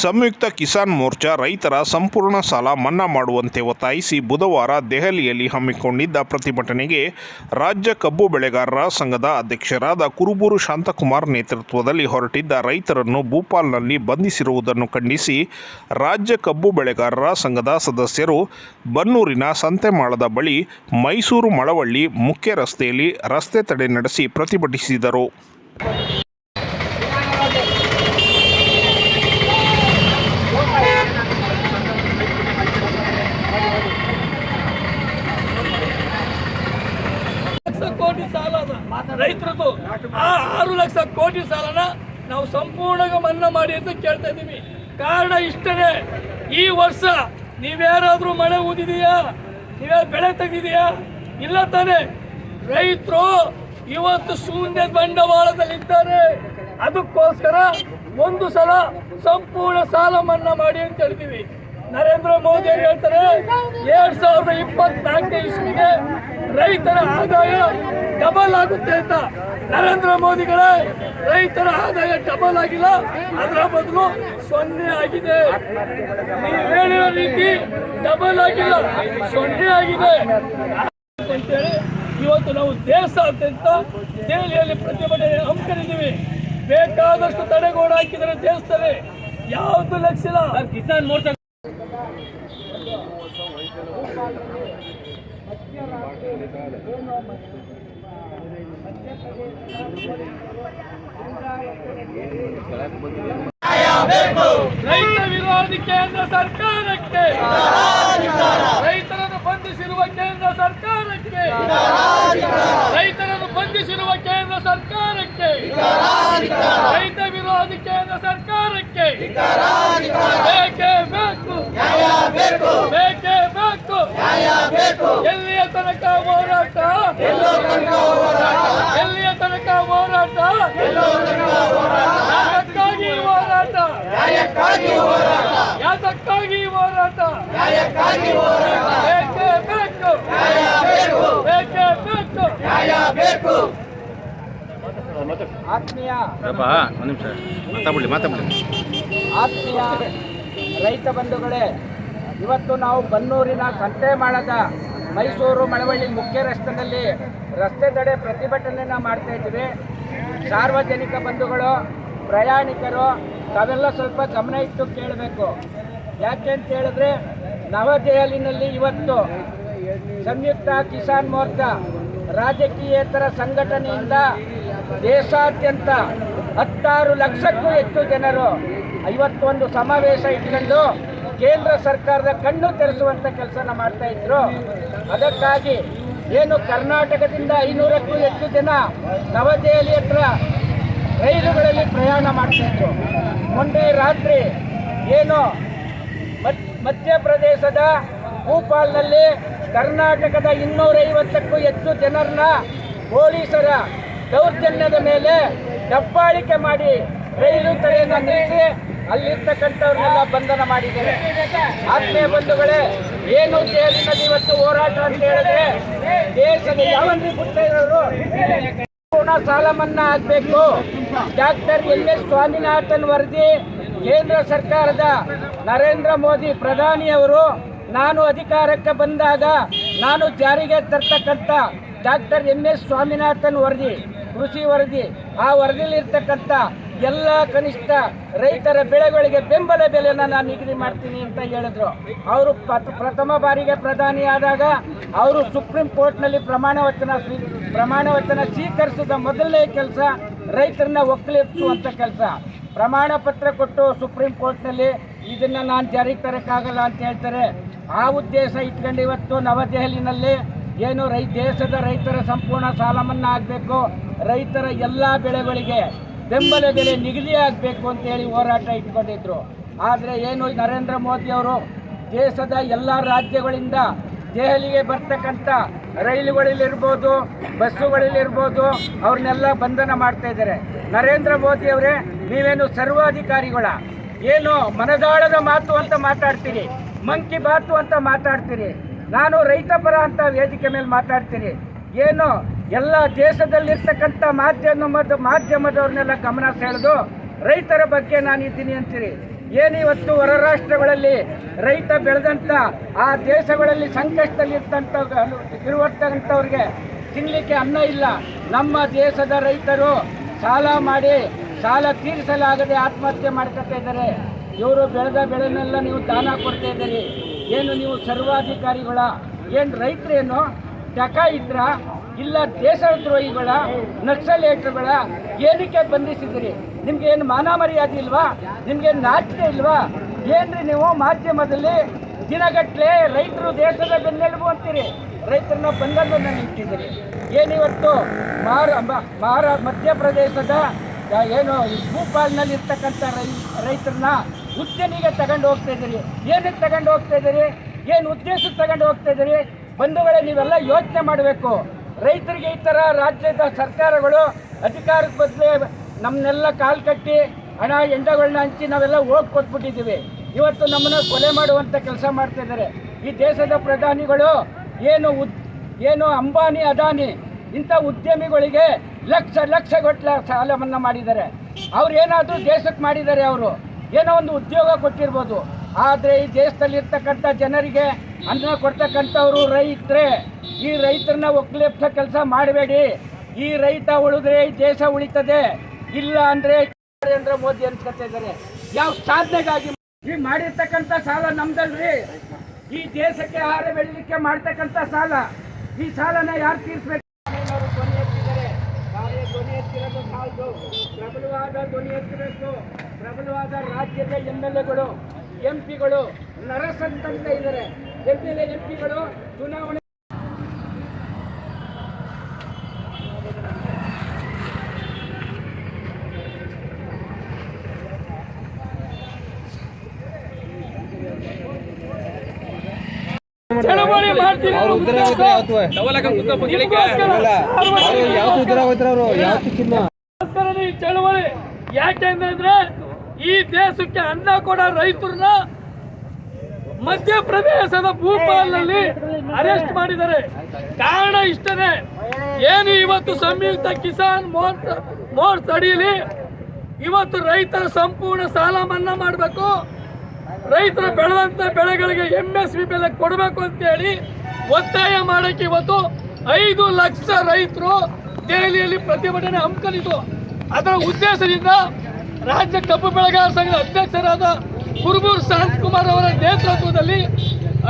ಸಂಯುಕ್ತ ಕಿಸಾನ್ ಮೋರ್ಚಾ ರೈತರ ಸಂಪೂರ್ಣ ಸಾಲ ಮನ್ನಾ ಮಾಡುವಂತೆ ಒತ್ತಾಯಿಸಿ ಬುಧವಾರ ದೆಹಲಿಯಲ್ಲಿ ಹಮ್ಮಿಕೊಂಡಿದ್ದ ಪ್ರತಿಭಟನೆಗೆ ರಾಜ್ಯ ಕಬ್ಬು ಬೆಳೆಗಾರರ ಸಂಘದ ಅಧ್ಯಕ್ಷರಾದ ಕುರುಬೂರು ಶಾಂತಕುಮಾರ್ ನೇತೃತ್ವದಲ್ಲಿ ಹೊರಟಿದ್ದ ರೈತರನ್ನು ಭೂಪಾಲ್ನಲ್ಲಿ ಬಂಧಿಸಿರುವುದನ್ನು ಖಂಡಿಸಿ ರಾಜ್ಯ ಕಬ್ಬು ಬೆಳೆಗಾರರ ಸಂಘದ ಸದಸ್ಯರು ಬನ್ನೂರಿನ ಸಂತೆಮಾಳದ ಬಳಿ ಮೈಸೂರು ಮಳವಳ್ಳಿ ಮುಖ್ಯ ರಸ್ತೆಯಲ್ಲಿ ರಸ್ತೆ ತಡೆ ನಡೆಸಿ ಪ್ರತಿಭಟಿಸಿದರು ಲಕ್ಷ ಕೋಟಿ ಸಾಲ ಅದ ರೈತರದ್ದು ಆ ಆರು ಲಕ್ಷ ಕೋಟಿ ಸಾಲನ ನಾವು ಸಂಪೂರ್ಣ ಮನ್ನಾ ಮಾಡಿ ಅಂತ ಕೇಳ್ತಾ ಇದ್ದೀವಿ. ಕಾರಣ ಇಷ್ಟನೇ. ಈ ವರ್ಷ ನೀವ್ಯಾರಾದ್ರೂ ಮಳೆ ಊದಿದೀಯಾ? ನೀವ್ಯಾರು ಬೆಳೆ ತೆಗೆದಿದೆಯಾ? ಇಲ್ಲ ತಾನೆ. ರೈತರು ಇವತ್ತು ಶೂನ್ಯ ಬಂಡವಾಳದಲ್ಲಿದ್ದಾರೆ. ಅದಕ್ಕೋಸ್ಕರ ಒಂದು ಸಲ ಸಂಪೂರ್ಣ ಸಾಲ ಮನ್ನಾ ಮಾಡಿ ಅಂತ ಹೇಳ್ತೀವಿ. ನರೇಂದ್ರ ಮೋದಿ ಹೇಳ್ತಾರೆ? ಎರಡ್ ಸಾವಿರದ ಇಪ್ಪತ್ನಾಲ್ಕನೇ ಇಸ್ವಿಗೆ ರೈತರ ಆದಾಯ ಡಬಲ್ ಆಗುತ್ತೆ ಅಂತ. ನರೇಂದ್ರ ಮೋದಿಗಳೇ, ರೈತರ ಆದಾಯ ಡಬಲ್ ಆಗಿಲ್ಲ. ಅದರ ಬದಲು ಸೊನ್ನೆ ಆಗಿದೆ. ನೀವು ಹೇಳಿರೋ ರೀತಿ ಡಬಲ್ ಆಗಿಲ್ಲ, ಸೊನ್ನೆ ಆಗಿದೆ. ಅಂತೇಳಿ ಇವತ್ತು ನಾವು ದೇಶಾದ್ಯಂತ ದೆಹಲಿಯಲ್ಲಿ ಪ್ರತಿಭಟನೆ ಹಮ್ಮಿಕೊಂಡಿದ್ದೀವಿ. ಬೇಕಾದಷ್ಟು ತಡೆಗೋಡು ಹಾಕಿದರೆ ದೇಶದಲ್ಲಿ ಯಾವುದು ಲಕ್ಷ ಇಲ್ಲ ಕಿಸಾನ್ ಮೋರ್ಚಾ ರೈತ ವಿರೋಧಿ ಕೇಂದ್ರ ಸರ್ಕಾರಕ್ಕೆ. ರೈತರನ್ನು ಬಂಧಿಸಿರುವ ಕೇಂದ್ರ ಸರ್ಕಾರಕ್ಕೆ. ರೈತರನ್ನು ಬಂಧಿಸಿರುವ ಕೇಂದ್ರ ಸರ್ಕಾರಕ್ಕೆ. ರೈತ ವಿರೋಧಿ ಕೇಂದ್ರ ಸರ್ಕಾರಕ್ಕೆ ಬೇಕೇ ಬೇಕು ಬೇಕೇ ಬೇಕು ಎಲ್ಲಿಯ ತನಕ ಹೋರಾಟ ಎಲ್ಲಿಯ ತನಕ ಹೋರಾಟ ಯಾತಕ್ಕಾಗಿ ಹೋರಾಟ ಯಾತಕ್ಕಾಗಿ ಹೋರಾಟ? ಬೇಕೇ? ಬೇಕು. ಬೇಕೇ? ಬೇಕು. ಆತ್ಮೀಯ ಬೇಕು ಒಂದು ನಿಮಿಷ. ಮಾತಾಡ್ಬಿಡಿ ಮಾತಾಡ್ಬಿಡಿ. ಆತ್ಮೀಯ ರೈತ ಬಂಧುಗಳೇ ಇವತ್ತು ನಾವು ಬನ್ನೂರಿನ ಸಂತೆಮಾಳದ ಮೈಸೂರು ಮಳವಳ್ಳಿ ಮುಖ್ಯ ರಸ್ತೆಯಲ್ಲಿ ರಸ್ತೆ ತಡೆ ಪ್ರತಿಭಟನೆಯನ್ನು ಮಾಡ್ತಾ ಇದ್ದೀವಿ. ಸಾರ್ವಜನಿಕ ಬಂಧುಗಳು ಪ್ರಯಾಣಿಕರು ತಾವೆಲ್ಲ ಸ್ವಲ್ಪ ಗಮನ ಇಟ್ಟು ಕೇಳಬೇಕು. ಯಾಕೆ ಅಂತ ಹೇಳಿದ್ರೆ ನವದೆಹಲಿನಲ್ಲಿ ಇವತ್ತು ಸಂಯುಕ್ತ ಕಿಸಾನ್ ಮೋರ್ಚಾ ರಾಜಕೀಯೇತರ ಸಂಘಟನೆಯಿಂದ ದೇಶಾದ್ಯಂತ ಹತ್ತಾರು ಲಕ್ಷಕ್ಕೂ ಹೆಚ್ಚು ಜನರು ಐವತ್ತೊಂದು ಸಮಾವೇಶ ಇಟ್ಕೊಂಡು ಕೇಂದ್ರ ಸರ್ಕಾರದ ಕಣ್ಣು ತೆರೆಸುವಂಥ ಕೆಲಸನ ಮಾಡ್ತಾ ಇದ್ರು. ಅದಕ್ಕಾಗಿ ಏನು ಕರ್ನಾಟಕದಿಂದ ಐನೂರಕ್ಕೂ ಹೆಚ್ಚು ಜನ ನವದೆಹಲಿ ಹತ್ರ ರೈಲುಗಳಲ್ಲಿ ಪ್ರಯಾಣ ಮಾಡ್ತಿದ್ರು ಮೊನ್ನೆ ರಾತ್ರಿ ಏನು ಮಧ್ಯಪ್ರದೇಶದ ಭೂಪಾಲ್ನಲ್ಲಿ ಕರ್ನಾಟಕದ ಇನ್ನೂರೈವತ್ತಕ್ಕೂ ಹೆಚ್ಚು ಜನರನ್ನ ಪೊಲೀಸರ ದೌರ್ಜನ್ಯದ ಮೇಲೆ ದಬ್ಬಾಳಿಕೆ ಮಾಡಿ ರೈಲು ತಡೆಯನ್ನು ನಿಲ್ಲಿಸಿ ಅಲ್ಲಿರ್ತಕ್ಕಂಥವ್ರನ್ನೆಲ್ಲ ಬಂಧನ ಮಾಡಿದ್ದಾರೆ. ಆತ್ಮೀಯ ಬಂಧುಗಳೇ, ಏನು ಜೈಲಿನಲ್ಲಿ ಇವತ್ತು ಹೋರಾಟ ಅಂತ ಹೇಳಿದ್ರೆ ದೇಶದ ಯಾವನ್ರಿ ಇರೋರು ಪೂರ್ಣ ಸಾಲ ಮನ್ನಾ ಆಗಬೇಕು. ಡಾಕ್ಟರ್ ಎಲ್ ಎಸ್ ಸ್ವಾಮಿನಾಥನ್ ವರದಿ ಕೇಂದ್ರ ಸರ್ಕಾರದ ನರೇಂದ್ರ ಮೋದಿ ಪ್ರಧಾನಿಯವರು ನಾನು ಅಧಿಕಾರಕ್ಕೆ ಬಂದಾಗ ನಾನು ಜಾರಿಗೆ ತರ್ತಕ್ಕಂಥ ಡಾಕ್ಟರ್ ಎಂ ಎಸ್ ಸ್ವಾಮಿನಾಥನ್ ವರದಿ, ಕೃಷಿ ವರದಿ, ಆ ವರದಿಲಿರ್ತಕ್ಕಂಥ ಎಲ್ಲ ಕನಿಷ್ಠ ರೈತರ ಬೆಳೆಗಳಿಗೆ ಬೆಂಬಲ ಬೆಲೆಯನ್ನು ನಾನು ನಿಗದಿ ಮಾಡ್ತೀನಿ ಅಂತ ಹೇಳಿದ್ರು. ಅವರು ಪ್ರಥ- ಪ್ರಥಮ ಬಾರಿಗೆ ಪ್ರಧಾನಿ ಆದಾಗ ಅವರು ಸುಪ್ರೀಂ ಕೋರ್ಟ್ನಲ್ಲಿ ಪ್ರಮಾಣ ವಚನ ಸ್ವೀ ಪ್ರಮಾಣ ವಚನ ಸ್ವೀಕರಿಸಿದ ಮೊದಲನೇ ಕೆಲಸ ರೈತರನ್ನ ಒಕ್ಕಲಿಸುವಂಥ ಕೆಲಸ. ಪ್ರಮಾಣ ಪತ್ರ ಕೊಟ್ಟು ಸುಪ್ರೀಂ ಕೋರ್ಟ್ನಲ್ಲಿ ಇದನ್ನ ನಾನು ಜಾರಿಗೆ ತರಕ್ಕಾಗಲ್ಲ ಅಂತ ಹೇಳ್ತಾರೆ. ಆ ಉದ್ದೇಶ ಇಟ್ಕೊಂಡು ಇವತ್ತು ನವದೆಹಲಿನಲ್ಲಿ ಏನು ರೈ, ದೇಶದ ರೈತರ ಸಂಪೂರ್ಣ ಸಾಲ ಮನ್ನಾ ಆಗಬೇಕು, ರೈತರ ಎಲ್ಲ ಬೆಳೆಗಳಿಗೆ ಬೆಂಬಲ ಬೆಲೆ ನಿಗದಿ ಆಗಬೇಕು ಅಂತೇಳಿ ಹೋರಾಟ ಇಟ್ಕೊಂಡಿದ್ರು. ಆದರೆ ಏನು ನರೇಂದ್ರ ಮೋದಿ ಅವರು ದೇಶದ ಎಲ್ಲ ರಾಜ್ಯಗಳಿಂದ ದೆಹಲಿಗೆ ಬರ್ತಕ್ಕಂಥ ರೈಲುಗಳಲ್ಲಿರ್ಬೋದು ಬಸ್ಸುಗಳಲ್ಲಿರ್ಬೋದು ಅವ್ರನ್ನೆಲ್ಲ ಬಂಧನ ಮಾಡ್ತಾ ಇದ್ದಾರೆ. ನರೇಂದ್ರ ಮೋದಿ ಅವರೇ, ನೀವೇನು ಸರ್ವಾಧಿಕಾರಿಗಳ? ಏನು ಮನದಾಳದ ಮಾತು ಅಂತ ಮಾತಾಡ್ತೀರಿ? ಮಂಕಿ ಬಾತು ಅಂತ ಮಾತಾಡ್ತೀರಿ? ನಾನು ರೈತ ಪರ ಅಂತ ವೇದಿಕೆ ಮೇಲೆ ಮಾತಾಡ್ತೀನಿ. ಏನು ಎಲ್ಲ ದೇಶದಲ್ಲಿರ್ತಕ್ಕಂಥ ಮಾಧ್ಯಮದ ಮಾಧ್ಯಮದವ್ರನ್ನೆಲ್ಲ ಗಮನ ಸೆಳೆದು ರೈತರ ಬಗ್ಗೆ ನಾನು ಇದ್ದೀನಿ ಅಂತೀರಿ? ಏನಿವತ್ತು ಹೊರ ರಾಷ್ಟ್ರಗಳಲ್ಲಿ ರೈತ ಬೆಳೆದಂಥ ಆ ದೇಶಗಳಲ್ಲಿ ಸಂಕಷ್ಟದಲ್ಲಿರ್ತಂಥ ಇರುವಂಥವ್ರಿಗೆ ತಿನ್ನಲಿಕ್ಕೆ ಅನ್ನ ಇಲ್ಲ. ನಮ್ಮ ದೇಶದ ರೈತರು ಸಾಲ ಮಾಡಿ ಸಾಲ ತೀರಿಸಲಾಗದೆ ಆತ್ಮಹತ್ಯೆ ಮಾಡ್ಕೊತಾ ಇದ್ದಾರೆ. ಇವರು ಬೆಳೆದ ಬೆಳೆನೆಲ್ಲ ನೀವು ದಾನ ಕೊಡ್ತಾ ಇದ್ದೀರಿ. ಏನು ನೀವು ಸರ್ವಾಧಿಕಾರಿಗಳ ಏನು ರೈತರೇನು ಟಕ ಇದ್ರ ಇಲ್ಲ ದೇಶದ್ರೋಹಿಗಳ ನಕ್ಸಲೇಟ್ರುಗಳ ಏನಕ್ಕೆ ಬಂಧಿಸಿದಿರಿ ನಿಮ್ಗೆ ಏನು ಮಾನ ಮರ್ಯಾದೆ ಇಲ್ವಾ? ನಿಮ್ಗೆ ನಾಚಿಕೆ ಇಲ್ವಾ? ಏನ್ರಿ ನೀವು ಮಾಧ್ಯಮದಲ್ಲಿ ದಿನಗಟ್ಟಲೆ ರೈತರು ದೇಶದ ಬೆನ್ನೆಲುಬು ಅಂತೀರಿ? ರೈತರನ್ನ ಬಂಧನ ನಿಂತಿದ್ದೀರಿ. ಏನಿವತ್ತು ಮಾರ ಮ- ಮಾರ ಮಧ್ಯಪ್ರದೇಶದ ಏನು ಭೂಪಾಲ್ನಲ್ಲಿ ಇರ್ತಕ್ಕಂಥ ರೈ ರೈತರನ್ನ ಉದ್ಯಮಿಗೆ ತಗೊಂಡು ಹೋಗ್ತಾ ಇದ್ದೀರಿ. ಏನಕ್ಕೆ ತಗೊಂಡು ಹೋಗ್ತಾ ಇದ್ದೀರಿ? ಏನು ಉದ್ದೇಶಕ್ಕೆ ತಗೊಂಡು ಹೋಗ್ತಾ ಇದ್ದೀರಿ? ಬಂಧುಗಳೇ ನೀವೆಲ್ಲ ಯೋಚನೆ ಮಾಡಬೇಕು. ರೈತರಿಗೆ ಈ ಥರ ರಾಜ್ಯದ ಸರ್ಕಾರಗಳು ಅಧಿಕಾರಕ್ಕೆ ಬದಲೇ ನಮ್ಮನ್ನೆಲ್ಲ ಕಾಲು ಕಟ್ಟಿ ಹಣ, ಎಂಡಗಳನ್ನ ಹಂಚಿ ನಾವೆಲ್ಲ ಹೋಗಿ ಕೊಟ್ಬಿಟ್ಟಿದ್ದೀವಿ. ಇವತ್ತು ನಮ್ಮನ್ನು ಕೊಲೆ ಮಾಡುವಂಥ ಕೆಲಸ ಮಾಡ್ತಾ ಇದ್ದಾರೆ. ಈ ದೇಶದ ಪ್ರಧಾನಿಗಳು ಏನು ಉದ್, ಏನು ಅಂಬಾನಿ, ಅದಾನಿ ಇಂಥ ಉದ್ಯಮಿಗಳಿಗೆ ಲಕ್ಷ ಲಕ್ಷ ಗಟ್ಟಲೆ ಸಾಲ ಮಾಡಿದ್ದಾರೆ. ಅವ್ರು ಏನಾದರೂ ದೇಶಕ್ಕೆ ಮಾಡಿದ್ದಾರೆ ಅವರು. ಏನೋ ಒಂದು ಉದ್ಯೋಗ ಕೊಟ್ಟಿರ್ಬೋದು. ಆದರೆ ಈ ದೇಶದಲ್ಲಿ ಇರ್ತಕ್ಕಂಥ ಜನರಿಗೆ ಅನ್ನ ಕೊಡ್ತಕ್ಕಂಥವ್ರು ರೈತರೇ, ಈ ರೈತರನ್ನ ಒಕ್ಕಲೆಪ್ಸ ಕೆಲಸ ಮಾಡಬೇಡಿ. ಈ ರೈತ ಉಳಿದ್ರೆ ದೇಶ ಉಳಿತದೆ. ಇಲ್ಲ ಅಂದ್ರೆ ನರೇಂದ್ರ ಮೋದಿ ಅನ್ಸ್ಕೊತಾ ಇದ್ದಾರೆ. ಯಾವ ಸಾಧನೆಗಾಗಿ ಈ ಮಾಡಿರ್ತಕ್ಕಂಥ ಸಾಲ ನಮ್ದಲ್ರಿ? ಈ ದೇಶಕ್ಕೆ ಆಹಾರ ಬೆಳಿಲಿಕ್ಕೆ ಮಾಡ್ತಕ್ಕಂಥ ಸಾಲ. ಈ ಸಾಲನ ಯಾರು ತೀರಿಸ್ಬೇಕು? ಪ್ರಬಲವಾದ ಧ್ವನಿ ಎತ್ತಬೇಕು. ಪ್ರಬಲವಾದ ರಾಜ್ಯದ ಎಂ ಎಲ್ ಎಗಳು, ಎಂ ಪಿಗಳು ನರಸಂತ ಇದ್ದಾರೆ. ಎಂ ಎಲ್ ಎಂ ಪಿಗಳು ಚುನಾವಣೆ ಚಳವಳಿ ಯಾಕೆಂದ್ರೆ ಈ ದೇಶಕ್ಕೆ ಅನ್ನ ಕೊಡೋ ರೈತರನ್ನ ಮಧ್ಯಪ್ರದೇಶದ ಭೂಪಾಲ್ನಲ್ಲಿ ಅರೆಸ್ಟ್ ಮಾಡಿದ್ದಾರೆ ಕಾರಣ ಇಷ್ಟನೇ ಏನು ಇವತ್ತು ಸಂಯುಕ್ತ ಕಿಸಾನ್ ಮೋರ್ಚ ಅಡಿಯಲ್ಲಿ ಇವತ್ತು ರೈತರ ಸಂಪೂರ್ಣ ಸಾಲ ಮನ್ನಾ ಮಾಡಬೇಕು ರೈತರು ಬೆಳೆದಂತ ಬೆಳೆಗಳಿಗೆ ಎಂ ಎಸ್ ಪಿ ಬೆಲೆ ಕೊಡಬೇಕು ಅಂತೇಳಿ ಒತ್ತಾಯ ಮಾಡಕ್ಕೆ ಇವತ್ತು ಐದು ಲಕ್ಷ ರೈತರು ದೆಹಲಿಯಲ್ಲಿ ಪ್ರತಿಭಟನೆ ಹಮ್ಮಿಕೊಂಡಿತು ಅದರ ಉದ್ದೇಶದಿಂದ ರಾಜ್ಯ ಕಬ್ಬು ಬೆಳೆಗಾರ ಸಂಘದ ಅಧ್ಯಕ್ಷರಾದ ಕುರುಬೂರು ಕುಮಾರ್ ಅವರ ನೇತೃತ್ವದಲ್ಲಿ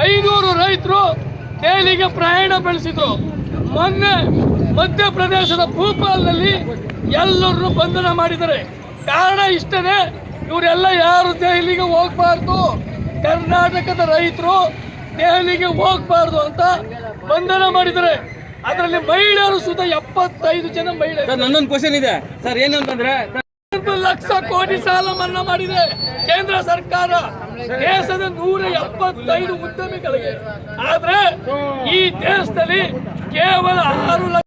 ಐನೂರು ರೈತರು ದೆಹಲಿಗೆ ಪ್ರಯಾಣ ಬೆಳೆಸಿದ್ರು. ಮೊನ್ನೆ ಮಧ್ಯಪ್ರದೇಶದ ಭೂಪಾಲ್ನಲ್ಲಿ ಎಲ್ಲರನ್ನು ಬಂಧನ ಮಾಡಿದ್ದಾರೆ. ಕಾರಣ ಇಷ್ಟನೇ ಇವರೆಲ್ಲ ಯಾರು ದೆಹಲಿಗೆ ಹೋಗಬಾರ್ದು? ಕರ್ನಾಟಕದ ರೈತರು ದೆಹಲಿಗೆ ಹೋಗಬಾರ್ದು ಅಂತ ಬಂಧನ ಮಾಡಿದ್ದಾರೆ. ಅದರಲ್ಲಿ ಮಹಿಳೆಯರು ಸುತ ಎಪ್ಪತ್ತೈದು ಜನ ಮಹಿಳೆಯರು. ನನ್ನೊಂದು ಕ್ವಶನ್ ಇದೆ. ಸರ್ ಏನಂತಂದ್ರೆ ಲಕ್ಷ ಕೋಟಿ ಸಾಲ ಮನ್ನಾ ಮಾಡಿದೆ. ಕೇಂದ್ರ ಸರ್ಕಾರ ದೇಶದ ನೂರ ಎಪ್ಪತ್ತೈದು ಉದ್ಯಮಿಗಳಿಗೆ. ಆದ್ರೆ ಈ ದೇಶದಲ್ಲಿ ಕೇವಲ ಆರು ಲಕ್ಷ